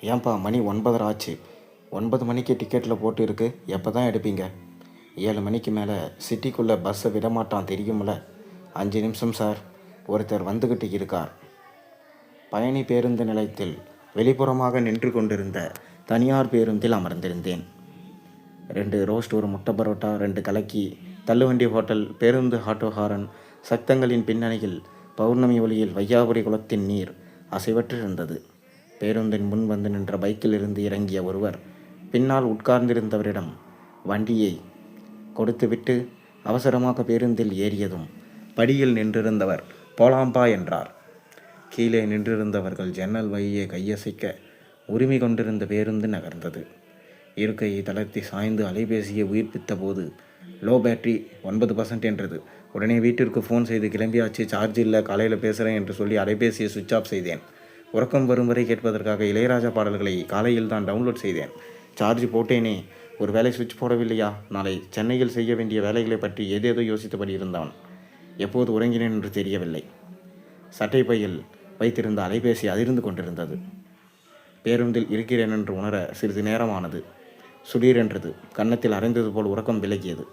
ஏன்பா மணி ஒன்பதரை ஆச்சு? ஒன்பது மணிக்கு டிக்கெட்டில் போட்டு இருக்கு எப்போ தான் எடுப்பீங்க? ஏழு மணிக்கு மேலே சிட்டிக்குள்ளே பஸ்ஸை விடமாட்டான் தெரியுமில்ல அஞ்சு நிமிஷம் சார் ஒருத்தர் வந்துக்கிட்டு இருக்கார். பயணி பேருந்து நிலையத்தில் வெளிப்புறமாக நின்று கொண்டிருந்த தனியார் பேருந்தில் அமர்ந்திருந்தேன். ரெண்டு ரோஸ்ட் ஒரு முட்டை பரோட்டா ரெண்டு கலக்கி தள்ளுவண்டி ஹோட்டல் பேருந்து ஆட்டோ ஹாரன் சத்தங்களின் பின்னணியில் பௌர்ணமி ஒளியில் வையாபுரி குளத்தின் நீர் அசைவற்றிருந்தது. பேருந்தின் முன் வந்து நின்ற பைக்கிலிருந்து இறங்கிய ஒருவர் பின்னால் உட்கார்ந்திருந்தவரிடம் வண்டியை கொடுத்துவிட்டு அவசரமாக பேருந்தில் ஏறியதும் படியில் நின்றிருந்தவர் போலாம்பா என்றார். கீழே நின்றிருந்தவர்கள் ஜன்னல் வழியே கையசைக்க உரிமை கொண்டிருந்த பேருந்து நகர்ந்தது. இருக்கையை தளர்த்தி சாய்ந்து அலைபேசியை உயிர்ப்பித்த போது லோ பேட்டரி ஒன்பது பர்சன்ட் என்றது. உடனே வீட்டிற்கு ஃபோன் செய்து கிளம்பியாச்சு சார்ஜ் இல்லை காலையில் பேசுகிறேன் என்று சொல்லி அலைபேசியை சுவிட்ச் ஆஃப் செய்தேன். உறக்கம் வரும் வரை கேட்பதற்காக இளையராஜா பாடல்களை காலையில் தான் டவுன்லோட் செய்தேன். சார்ஜ் போட்டேனே ஒரு வேலை சுவிட்ச் போடவில்லையா? நாளை சென்னையில் செய்ய வேண்டிய வேலைகளை பற்றி ஏதேதோ யோசித்தபடி இருந்தான். எப்போது உறங்கினேன் என்று தெரியவில்லை. சட்டை பையில் வைத்திருந்த அலைபேசி அதிர்ந்து கொண்டிருந்தது. பேருந்தில் இருக்கிறேன் என்று உணர சிறிது நேரமானது. சுடீரென்றது கன்னத்தில் அரைந்தது போல் உறக்கம் விலகியது.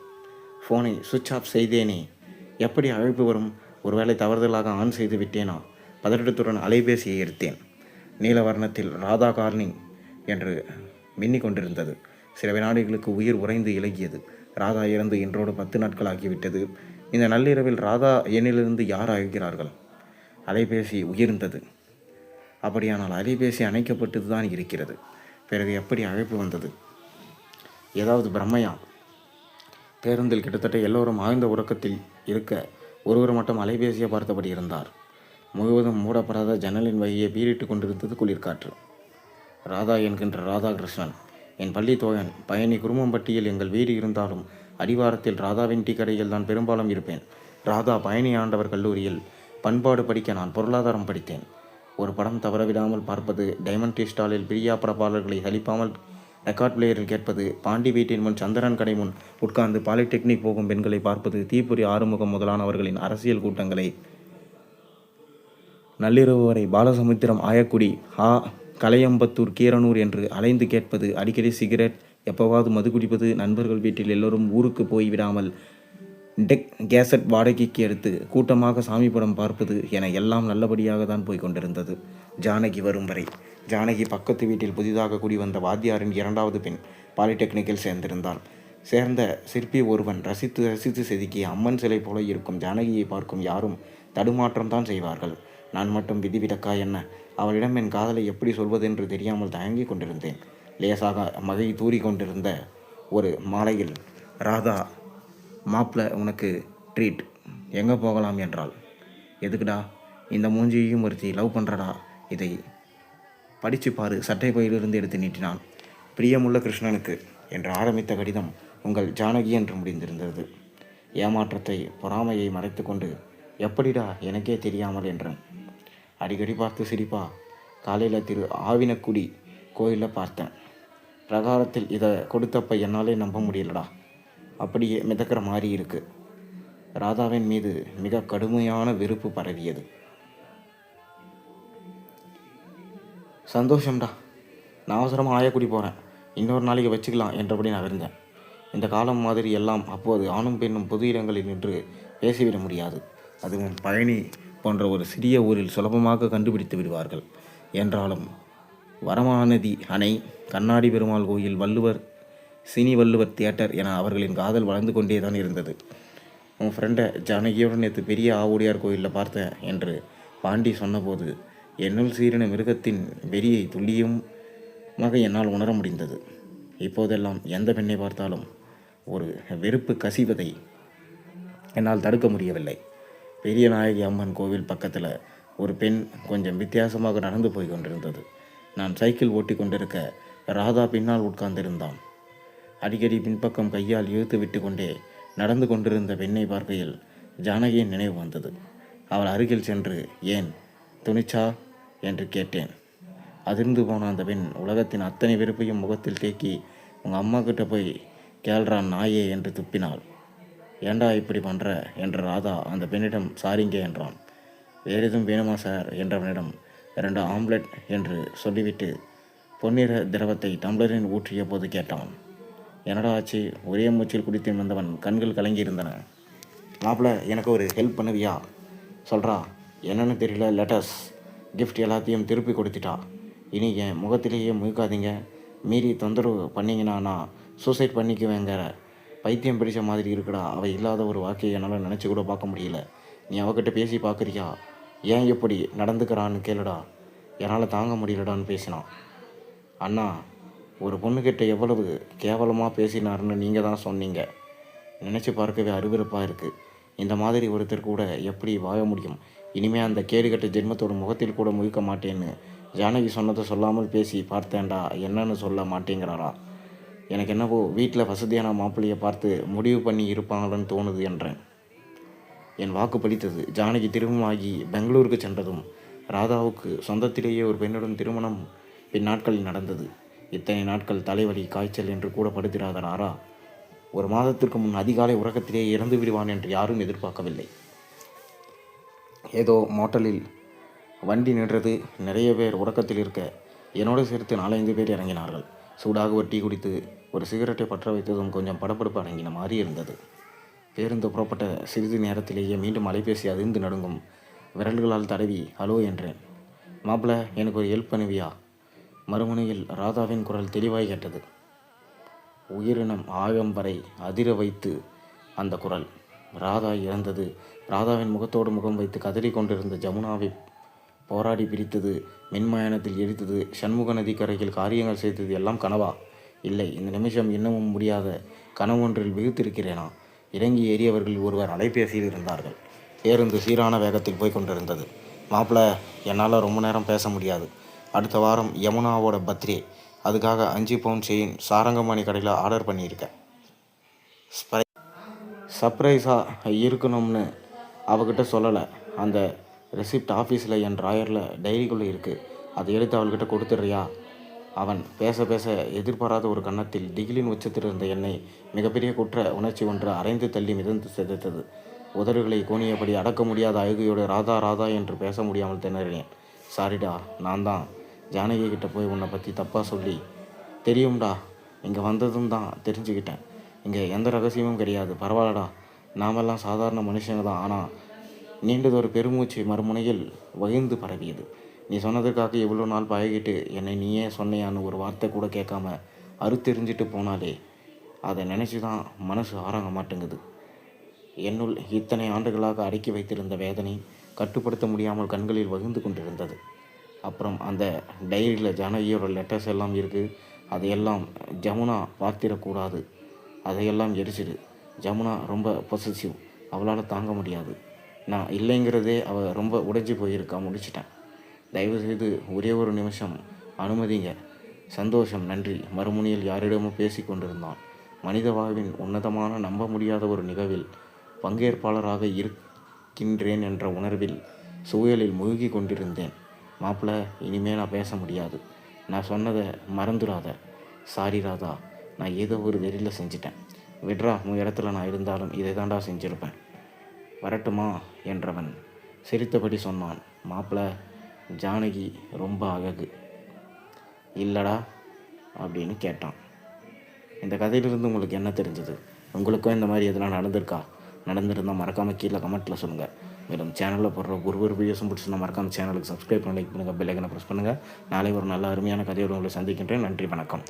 ஃபோனை சுவிட்ச் ஆஃப் செய்தேனே எப்படி அழைப்பு வரும்? ஒருவேளை தவறுதலாக ஆன் செய்து விட்டேனா? பதட்டத்துடன் அலைபேசியை எடுத்தேன். நீலவர்ணத்தில் ராதா கார்னிங் என்று மின்னிக் கொண்டிருந்தது. சில வினாடிகளுக்கு உயிர் உறைந்து இலகியது. ராதா இறந்து இன்றோடு பத்து நாட்கள் ஆகிவிட்டது. இந்த நள்ளிரவில் ராதா எண்ணிலிருந்து யார் அழைக்கிறார்கள் அலைபேசி உயர்ந்தது. அப்படியானால் அலைபேசி அணைக்கப்பட்டது தான் இருக்கிறது. பிறகு எப்படி அழைப்பு வந்தது? ஏதாவது பிரம்மையா? பேருந்தில் கிட்டத்தட்ட எல்லோரும் ஆழ்ந்த உறக்கத்தில் இருக்க ஒருவர் மட்டும் அலைபேசியை பார்த்தபடி இருந்தார். முழுவதும் மூடப்படாத ஜன்னலின் வழியே பீரிட்டு கொண்டிருந்தது குளிர்காற்று. ராதா என்கின்ற ராதாகிருஷ்ணன் என் பள்ளி தோழன் பயணி குருமம்பட்டியில் எங்கள் வீடு இருந்தாலும் அடிவாரத்தில் ராதாவின் டீ கடையில் தான் பெரும்பாலும் இருப்பேன். ராதா பயணி ஆண்டவர் கல்லூரியில் பண்பாடு படிக்க நான் பொருளாதாரம் படித்தேன். ஒரு படம் தவறவிடாமல் பார்ப்பது டைமண்ட் டீ ஸ்டாலில் பிரியா பிரபாலர்களை சலிப்பாமல் ரெக்கார்ட் பிளேயரில் கேட்பது பாண்டி வீட்டின் முன் சந்திரன் கடை முன் உட்கார்ந்து பாலிடெக்னிக் போகும் பெண்களை பார்ப்பது தீபுரி ஆறுமுகம் முதலானவர்களின் அரசியல் கூட்டங்களை நள்ளிரவு வரை பாலசமுத்திரம் ஆயக்குடி ஆ கலையம்பத்தூர் கீரனூர் என்று அலைந்து கேட்பது அடிக்கடி சிகரெட். எப்போவாவது மது குடிப்பது நண்பர்கள் வீட்டில் எல்லோரும் ஊருக்கு போய் விடாமல் டெக் கேசட் வாடகைக்கு எடுத்து கூட்டமாக சாமி படம் பார்ப்பது என எல்லாம் நல்லபடியாக தான் போய் கொண்டிருந்தது. ஜானகி வரும் வரை. ஜானகி பக்கத்து வீட்டில் புதிதாக குடி வந்த வாத்தியாரின் இரண்டாவது பெண் பாலிடெக்னிக்கில் சேர்ந்திருந்தாள். சேர்ந்த சிற்பி ஒருவன் ரசித்து ரசித்து செதுக்கிய அம்மன் சிலை போல இருக்கும் ஜானகியை பார்க்கும் யாரும் தடுமாற்றம்தான் செய்வார்கள். நான் மட்டும் விதிவிலக்கா என்ன? அவளிடம் என் காதலை எப்படி சொல்வதென்று தெரியாமல் தயங்கிக் கொண்டிருந்தேன். லேசாக மகை தூறி கொண்டிருந்த ஒரு மாலையில் ராதா மாப்பிள்ள உனக்கு ட்ரீட் எங்கே போகலாம்? என்றால் எதுக்குடா? இந்த மூஞ்சியையும் ஒருத்தி லவ் பண்ணுறடா இதை படித்து பாரு சட்டை பையிலிருந்து எடுத்து நீட்டினான். பிரியமுள்ள கிருஷ்ணனுக்கு என்று ஆரம்பித்த கடிதம் உங்கள் ஜானகி என்று முடிந்திருந்தது. ஏமாற்றத்தை பொறாமையை மறைத்துக்கொண்டு எப்படிடா? எனக்கே தெரியாமல் என்றேன். அடிக்கடி பார்த்து சிரிப்பா. காலையில் திரு ஆவினக்குடி கோயிலில் பார்த்தேன். பிரகாரத்தில் இதை கொடுத்தப்ப என்னாலே நம்ப முடியலடா. அப்படியே மிதக்கிற மாதிரி இருக்கு. ராதாவின் மீது மிக கடுமையான வெறுப்பு பரவியது. சந்தோஷம்டா. நான் அவசரமாக ஆயக்குடி போகிறேன் இன்னொரு நாளைக்கு வச்சுக்கலாம் என்றபடி நகர்ந்தேன் இந்த காலம் மாதிரி எல்லாம் அப்போது ஆணும் பெண்ணும் பொது இடங்களில் நின்று பேசிவிட முடியாது. அதுவும் பழனி போன்ற ஒரு சிறிய ஊரில் சுலபமாக கண்டுபிடித்து விடுவார்கள். என்றாலும் வரமாநதி அணை கண்ணாடி பெருமாள் கோயில் வள்ளுவர் சினி வள்ளுவர் தியேட்டர் என அவர்களின் காதல் வளர்ந்து கொண்டே தான் இருந்தது. உன் ஃப்ரெண்டை ஜானகியோடு நேற்று பெரிய ஆவுடையார் கோயிலில் பார்த்தேன் என்று பாண்டி சொன்னபோது என்னுள் சீரின மிருகத்தின் வெறியை துல்லியமாக என்னால் உணர முடிந்தது. இப்போதெல்லாம் எந்த பெண்ணை பார்த்தாலும் ஒரு வெறுப்பு கசிவதை என்னால் தடுக்க முடியவில்லை. பெரிய நாயகி அம்மன் கோவில் பக்கத்தில் ஒரு பெண் கொஞ்சம் வித்தியாசமாக நடந்து போய் கொண்டிருந்தது. நான் சைக்கிள் ஓட்டி கொண்டிருக்க ராதா பின்னால் உட்கார்ந்திருந்தான். அடிக்கடி பின்பக்கம் கையால் இழுத்து விட்டு கொண்டே நடந்து கொண்டிருந்த பெண்ணை பார்க்கையில் ஜானகியின் நினைவு வந்தது. அவள் அருகில் சென்று ஏன் துணிச்சா? என்று கேட்டேன். அதிர்ந்து போன அந்த பெண் உலகத்தின் அத்தனை வெறுப்பையும் முகத்தில் தேக்கி உங்கள் அம்மா கிட்ட போய் கேள்றான் நாயே என்று துப்பினாள். ஏண்டா இப்படி பண்ணுற என்ற ராதா அந்த பெண்ணிடம் சாரிங்க என்றான். வேறு எதுவும் வேணுமா சார்? என்றவனிடம் இரண்டு ஆம்லெட் என்று சொல்லிவிட்டு பொன்னிற திரவத்தை டம்ளரில் ஊற்றிய போது கேட்டான். என்னடா ஆச்சு? ஒரே மூச்சில் குடித்து வந்தவன் கண்கள் கலங்கியிருந்தன. மாப்பிள்ள எனக்கு ஒரு ஹெல்ப் பண்ணுவியா? சொல்கிறா என்னென்னு தெரியல லெட்டர்ஸ் கிஃப்ட் எல்லாத்தையும் திருப்பி கொடுத்துட்டா. இனி என் முகத்திலேயே முழுக்காதீங்க மீறி தொந்தரவு பண்ணிங்கன்னா நான் சூசைட் பண்ணிக்குவேங்கிற பைத்தியம் பிடிச்ச மாதிரி இருக்குடா. அவள் இல்லாத ஒரு வாக்கையை என்னால் நினச்சி கூட பார்க்க முடியல. நீ அவகிட்ட பேசி பார்க்குறியா? ஏன் இப்படி நடந்துக்கிறான்னு கேளுடா. என்னால் தாங்க முடியலடான்னு பேசினான் அண்ணா ஒரு பொண்ணுக்கிட்ட எவ்வளவு கேவலமாக பேசினாருன்னு நீங்கள் தான் சொன்னீங்க. நினச்சி பார்க்கவே அருவருப்பாக இருக்குது இந்த மாதிரி ஒருத்தர் கூட எப்படி வாழ முடியும்? இனிமேல் அந்த கேடுகட்ட ஜென்மத்தோட முகத்தில் கூட முழிக்க மாட்டேன்னு. ஜானகி சொன்னதை சொல்லாமல் பேசி பார்த்தேன்டா. என்னன்னு சொல்ல மாட்டேங்கிறாரா? எனக்கு என்னவோ வீட்டில் வசதியான மாப்பிள்ளையை பார்த்து முடிவு பண்ணி இருப்பாங்களன்னு தோணுது என்றேன். என் வாக்கு பலித்தது ஜானகி திருமணமாகி பெங்களூருக்கு சென்றதும் ராதாவுக்கு சொந்தத்திலேயே ஒரு பெண்ணுடன் திருமணம் பின் நாட்களில் நடந்தது. இத்தனை நாட்கள் தலைவலி காய்ச்சல் என்று கூட படுத்திராத ராரா ஒரு மாதத்திற்கு முன் அதிகாலை உறக்கத்திலே இறந்து விடுவான் என்று யாரும் எதிர்பார்க்கவில்லை. ஏதோ மோட்டலில் வண்டி நின்றது நிறைய பேர் உறக்கத்தில் இருக்க என்னோடு சேர்த்து நாலஞ்சு பேர் இறங்கினார்கள். சூடாக ஒரு டீ குடித்து ஒரு சிகரெட்டை பற்ற வைத்ததும் கொஞ்சம் படப்படுப்பு அடங்கின மாதிரி இருந்தது. பேருந்து புறப்பட்ட சிறிது நேரத்திலேயே மீண்டும் அலைபேசி அதிர்ந்து நடுங்கும் விரல்களால் தடவி ஹலோ என்றேன். மாப்பிள எனக்கு ஒரு ஹெல்ப் பண்ணுவியா? மறுமுனையில் ராதாவின் குரல் தெளிவாய் கேட்டது. உயிரினம் ஆழம் வரை அதிர வைத்து அந்த குரல். ராதா இறந்தது. ராதாவின் முகத்தோடு முகம் வைத்து கதறி கொண்டிருந்த ஜமுனாவை போராடி பிரித்தது மின்மயானத்தில் எரித்தது சண்முக நதிக்கரையில் காரியங்கள் செய்தது எல்லாம் கனவா? இல்லை இந்த நிமிஷம் இன்னமும் முடியாத கனவொன்றில் விழித்திருக்கிறேனா இறங்கி ஏறியவர்கள் ஒருவர் அலைபேசியில் இருந்தார்கள். பேருந்து சீரான வேகத்தில் போய் கொண்டிருந்தது. மாப்பிள்ள என்னால் ரொம்ப நேரம் பேச முடியாது. அடுத்த வாரம் யமுனாவோட பர்த்டே. அதுக்காக அஞ்சு பவுன் செயின் சாரங்கமணி கடையில் ஆர்டர் பண்ணியிருக்கேன். ஸ்பை சர்ப்ரைஸாக இருக்கணும்னு அவகிட்ட சொல்லலை. அந்த ரெசிப்ட் ஆஃபீஸில் என் ட்ராயரில் டைரிக்குள்ளே இருக்குது அதை எடுத்து அவள்கிட்ட கொடுத்துட்றியா? அவன் பேச பேச எதிர்பாராத ஒரு கன்னத்தில் திகிலின் உச்சத்தில் இருந்த என்னை மிகப்பெரிய குற்ற உணர்ச்சி ஒன்று அரைந்து தள்ளி மிதந்து சிதைத்தது. உதடுகளை கோணியபடி அடக்க முடியாத அழுகையோடு ராதா ராதா என்று பேச முடியாமல் திணறினேன். சாரிடா நான் தான். ஜானகி கிட்ட போய் உன்னை பற்றி தப்பாக சொல்லி தெரியும்டா இங்கே வந்ததும் தான் தெரிஞ்சுக்கிட்டேன். இங்கே எந்த ரகசியமும் கிடையாது. பரவாயில்லடா. நாமெல்லாம் சாதாரண மனுஷங்க தான். ஆனால் நீண்டதொரு பெருமூச்சு மறுமுனையில் வகிர்ந்து பரவியது. நீ சொன்னதற்காக இவ்வளோ நாள் பழகிட்டு என்னை நீயே சொன்னையான்னு ஒரு வார்த்தை கூட கேட்காம அறுத்தெறிஞ்சிட்டு போனாலே அதை நினச்சி தான் மனசு ஆறாங்க மாட்டேங்குது. என்னுள் இத்தனை ஆண்டுகளாக அடக்கி வைத்திருந்த வேதனை கட்டுப்படுத்த முடியாமல் கண்களில் வகிர்ந்து கொண்டிருந்தது. அப்புறம் அந்த டைரியில் ஜானகியோட லெட்டர்ஸ் எல்லாம் இருக்குது அதையெல்லாம் ஜமுனா பார்த்திடக்கூடாது. அதையெல்லாம் எரிச்சிடு. ஜமுனா ரொம்ப பொசசிவ் அவளால் தாங்க முடியாது. நான் இல்லைங்கிறதே அவள் ரொம்ப உடைஞ்சி போயிருக்கா முடிச்சிட்டேன். தயவுசெய்து ஒரே ஒரு நிமிஷம் அனுமதிங்க. சந்தோஷம் நன்றி. மறுமுனையில் யாரிடமும் பேசி கொண்டிருந்தான். மனித வாழ்வின் உன்னதமான நம்ப முடியாத ஒரு நிகழ்வில் பங்கேற்பாளராக இருக்கின்றேன் என்ற உணர்வில் சூழலில் மூழ்கி கொண்டிருந்தேன். மாப்பிள்ள இனிமே நான் பேச முடியாது. நான் சொன்னதை மறந்துடாத. சாரி ராதா. நான் ஏதோ ஒரு வெறியில் செஞ்சிட்டேன். விட்ரா உன் இடத்துல நான் இருந்தாலும் இதை தாண்டா செஞ்சுருப்பேன். வரட்டுமா? என்றவன் சிரித்தபடி சொன்னான். மாப்பிள்ள ஜானகி ரொம்ப அழகு. இல்லடா அப்படின்னு கேட்டான். இந்த கதையிலிருந்து உங்களுக்கு என்ன தெரிஞ்சது? உங்களுக்கும் இந்த மாதிரி எதனா நடந்திருக்கா? நடந்திருந்தால் மறக்காமல் கீழே கமெண்ட்டில் சொல்லுங்கள் மேலும் சேனலில் போடுற ஒரு ஒரு வீடியோஸும் பிடிச்சிருந்தா மறக்காமல் சேனலுக்கு சப்ஸ்கிரைப் பண்ணி லைக் பண்ணுங்கள் பெல்லைக்கனை ப்ரெஸ் பண்ணுங்கள் நாளை ஒரு நல்ல அருமையான கதையோடு உங்களை சந்திக்கின்றேன். நன்றி வணக்கம்.